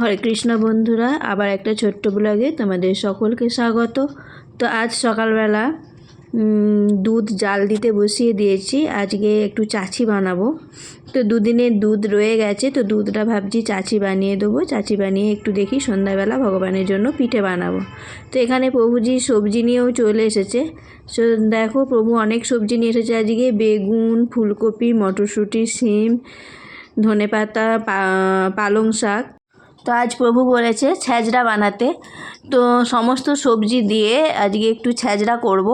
হরে কৃষ্ণ বন্ধুরা, আবার একটা ছোট্ট ব্লগে তোমাদের সকলকে স্বাগত। তো আজ সকালবেলা দুধ জাল দিতে বসিয়ে দিয়েছি। আজকে একটু চাচি বানাবো। তো দুদিনের দুধ রয়ে গেছে, তো দুধটা ভাবছি চাচি বানিয়ে দেবো। চাচি বানিয়ে একটু দেখি সন্ধ্যাবেলা ভগবানের জন্য পিঠে বানাবো। তো এখানে প্রভুজি সবজি নিয়েও চলে এসেছে। সো দেখো, প্রভু অনেক সবজি নিয়ে এসেছে আজকে। বেগুন, ফুলকপি, মটরশুঁটি শিম ধনেপাতা, পা- পালং শাক। তো আজ প্রভু বলেছে ছ্যাঁচড়া বানাতে। তো সমস্ত সবজি দিয়ে আজকে একটু ছ্যাঁচড়া করব।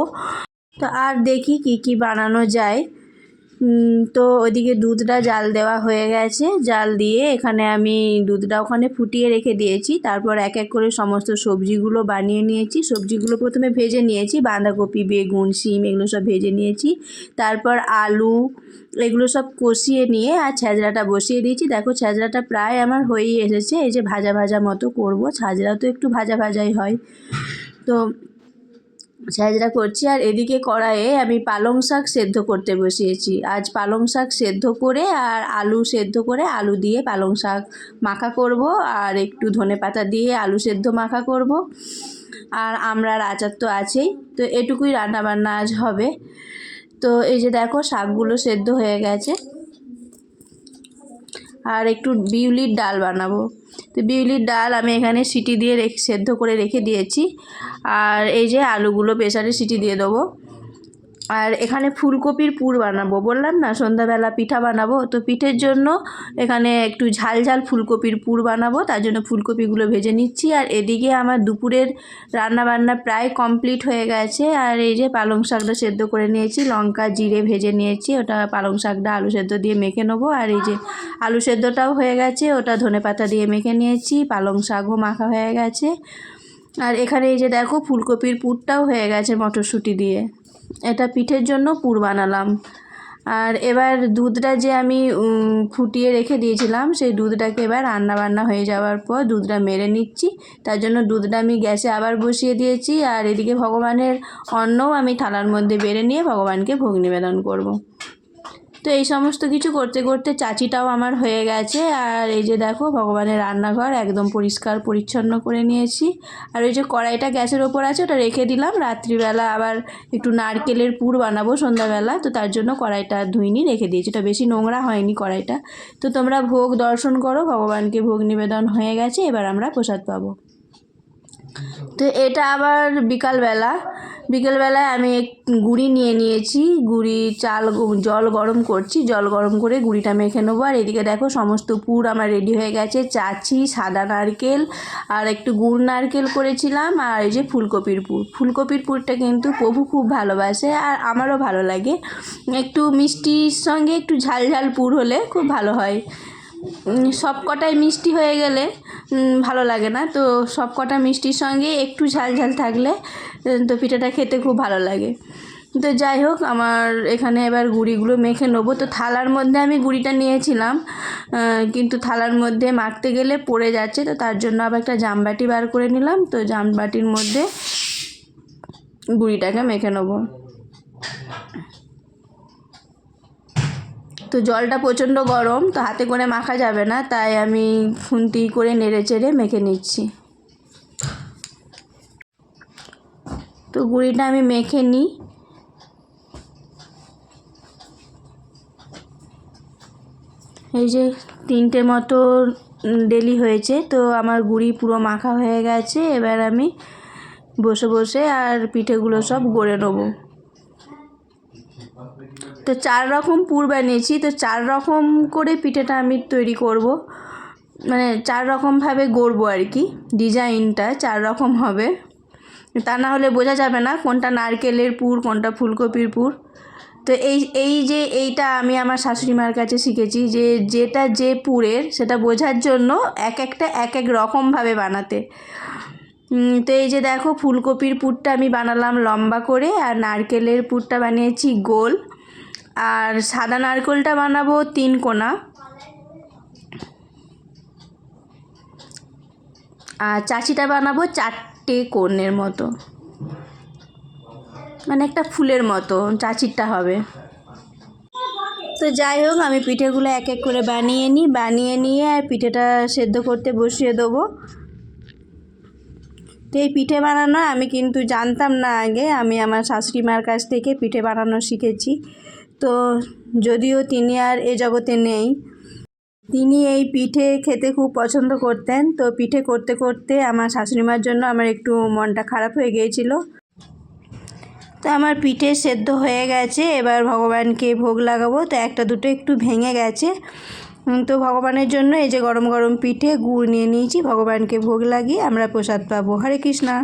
তো আর দেখি কি কি বানানো যায়। তো ওইদিকে দুধটা জাল দেওয়া হয়ে গেছে। জাল দিয়ে এখানে আমি দুধটা ওখানে ফুটিয়ে রেখে দিয়েছি। তারপর এক এক করে সমস্ত সবজিগুলো বানিয়ে নিয়েছি। সবজিগুলো প্রথমে ভেজে নিয়েছি। বাঁধাকপি, বেগুন, শিম এগুলো সব ভেজে নিয়েছি। তারপর আলু এগুলো সব কষিয়ে নিয়ে আর ছ্যাঁচড়াটা বসিয়ে দিয়েছি। দেখো ছ্যাঁচড়াটা প্রায় আমার হয়েই এসেছে। এই যে ভাজা ভাজা মতো করব। ছ্যাঁচড়া তো একটু ভাজা ভাজাই হয়। তো ছ্যাঁচড়া করছি আর এদিকে কড়াইয়ে আমি পালং শাক সেদ্ধ করতে বসিয়েছি। আজ পালং শাক সেদ্ধ করে আর আলু সেদ্ধ করে আলু দিয়ে পালং শাক মাখা করব আর একটু ধনে পাতা দিয়ে আলু সেদ্ধ মাখা করব। আর আমরার আচার তো আছেই, তো এটুকুই রান্নাবান্না আজ হবে। তো এই যে দেখো শাকগুলো সেদ্ধ হয়ে গেছে। আর একটু বিউলির ডাল বানাবো। তো বিউলির ডাল আমি এখানে সিটি দিয়ে রেখে, সেদ্ধ করে রেখে দিয়েছি। আর এই যে আলুগুলো প্রেশারে সিটি দিয়ে দেবো। আর এখানে ফুলকপির পুর বানাবো। বললাম না, সন্ধ্যাবেলা পিঠা বানাবো। তো পিঠের জন্য এখানে একটু ঝাল ঝাল ফুলকপির পুর বানাবো। তার জন্য ফুলকপিগুলো ভেজে নিচ্ছি। আর এদিকে আমার দুপুরের রান্না বান্না প্রায় কমপ্লিট হয়ে গেছে। আর এই যে পালং শাকটা সেদ্ধ করে নিয়েছি, লঙ্কা, জিরে ভেজে নিয়েছি। ওটা পালং শাকটা আলু সেদ্ধ দিয়ে মেখে নেব। আর এই যে আলু সেদ্ধটাও হয়ে গেছে, ওটা ধনে পাতা দিয়ে মেখে নিয়েছি। পালং শাকও মাখা হয়ে গেছে। আর এখানে এই যে দেখো ফুলকপির পুরটাও হয়ে গেছে মটরশুঁটি দিয়ে। এটা পিঠের জন্য পুর বানালাম। আর এবার দুধটা যে আমি ফুটিয়ে রেখে দিয়েছিলাম, সেই দুধটাকে এবার রান্না বান্না হয়ে যাওয়ার পর দুধটা মেরে নিচ্ছি। তার জন্য দুধটা আমি গ্যাসে আবার বসিয়ে দিয়েছি আর এদিকে ভগবানের অন্নও আমি থালার মধ্যে বেড়ে নিয়ে ভগবানকে ভোগ নিবেদন করব। তো এই সমস্ত কিছু করতে করতে চাচিটাও আমার হয়ে গেছে। আর এই যে দেখো, ভগবানের রান্নাঘর একদম পরিষ্কার পরিচ্ছন্ন করে নিয়েছি। আর ওই যে কড়াইটা গ্যাসের ওপর আছে, ওটা রেখে দিলাম। রাত্রিবেলা আবার একটু নারকেলের পুর বানাবো সন্ধ্যাবেলা, তো তার জন্য কড়াইটা ধুইনি, রেখে দিয়েছি। ওটা বেশি নোংরা হয়নি কড়াইটা। তো তোমরা ভোগ দর্শন করো, ভগবানকে ভোগ নিবেদন হয়ে গেছে, এবার আমরা প্রসাদ পাবো। তো এটা আবার বিকালবেলা বিকেলবেলায় আমি এক গুঁড়ি নিয়ে নিয়েছি। গুঁড়ি চাল জল গরম করছি। জল গরম করে গুঁড়িটা মেখে নেব। আর এদিকে দেখো সমস্ত পুর আমার রেডি হয়ে গেছে। চাচি সাদা নারকেল আর একটু গুড় নারকেল করেছিলাম আর এই যে ফুলকপির পুর। ফুলকপির পুরটা কিন্তু প্রভু খুব ভালোবাসে আর আমারও ভালো লাগে। একটু মিষ্টির সঙ্গে একটু ঝাল ঝাল পুর হলে খুব ভালো হয়। সব কটাই মিষ্টি হয়ে গেলে ভালো লাগে না। তো সব কটা মিষ্টির সঙ্গে একটু ঝাল ঝাল থাকলে তো পিঠাটা খেতে খুব ভালো লাগে। তো যাই হোক, আমার এখানে এবার গুঁড়িগুলো মেখে নেব। তো থালার মধ্যে আমি গুঁড়িটা নিয়েছিলাম কিন্তু থালার মধ্যে মাখতে গেলে পড়ে যাচ্ছে। তো তার জন্য আবার একটা জামবাটি বার করে নিলাম। তো জামবাটির মধ্যে গুঁড়িটাকে মেখে নেব। তো জলটা প্রচণ্ড গরম, তো হাতে করে মাখা যাবে না, তাই আমি খুন্তি করে নেড়ে চেড়ে মেখে নিচ্ছি। তো গুঁড়িটা আমি মেখে নিই এই যে তিনটে মতো ডেলি হয়েছে, তো আমার গুঁড়ি পুরো মাখা হয়ে গেছে, এবার আমি বসে বসে আর পিঠেগুলো সব গড়ে নেব। তো চার রকম পুর বানিয়েছি। তো চার রকম করে পিঠেটা আমি তৈরি করব। মানে চার রকমভাবে গড়বো আর কি। ডিজাইনটা চার রকম হবে। তা না হলে বোঝা যাবে না কোনটা নারকেলের পুর, কোনটা ফুলকপির পুর। তো এই এই যে এইটা আমি আমার শাশুড়ি মার কাছে শিখেছি যে যেটা যে পুরের সেটা বোঝার জন্য এক একটা, এক এক রকমভাবে বানাতে। তো এই যে দেখো ফুলকপির পুরটা আমি বানালাম লম্বা করে আর নারকেলের পুরটা বানিয়েছি গোল। আর সাদা নারকেলটা বানাবো তিন কোনা। আর চাচিটা বানাবো চারটে কোণের মতো। মানে একটা ফুলের মতো চাচিরটা হবে। তো যাই হোক, আমি পিঠেগুলো এক এক করে বানিয়ে নিই, বানিয়ে নিয়ে আর পিঠেটা সেদ্ধ করতে বসিয়ে দেবো। তো এই পিঠে বানানো আমি কিন্তু জানতাম না আগে, আমি আমার শাশুড়ি মার কাছ থেকে পিঠে বানানো শিখেছি। তো যদিও তিনি আর এ জগতে নেই, তিনি এই পিঠে খেতে খুব পছন্দ করতেন। তো পিঠে করতে করতে আমার শাশুড়ি মার জন্য আমার একটু মনটা খারাপ হয়ে গিয়েছিল। তো আমার পিঠে সেদ্ধ হয়ে গেছে, এবার ভগবানকে ভোগ লাগাবো। তো একটা দুটো একটু ভেঙে গেছে। তো ভগবানের জন্য এই যে গরম গরম পিঠে গুড় নিয়ে নিয়েছি। ভগবানকে ভোগ লাগিয়ে আমরা প্রসাদ পাবো। হরে কৃষ্ণা।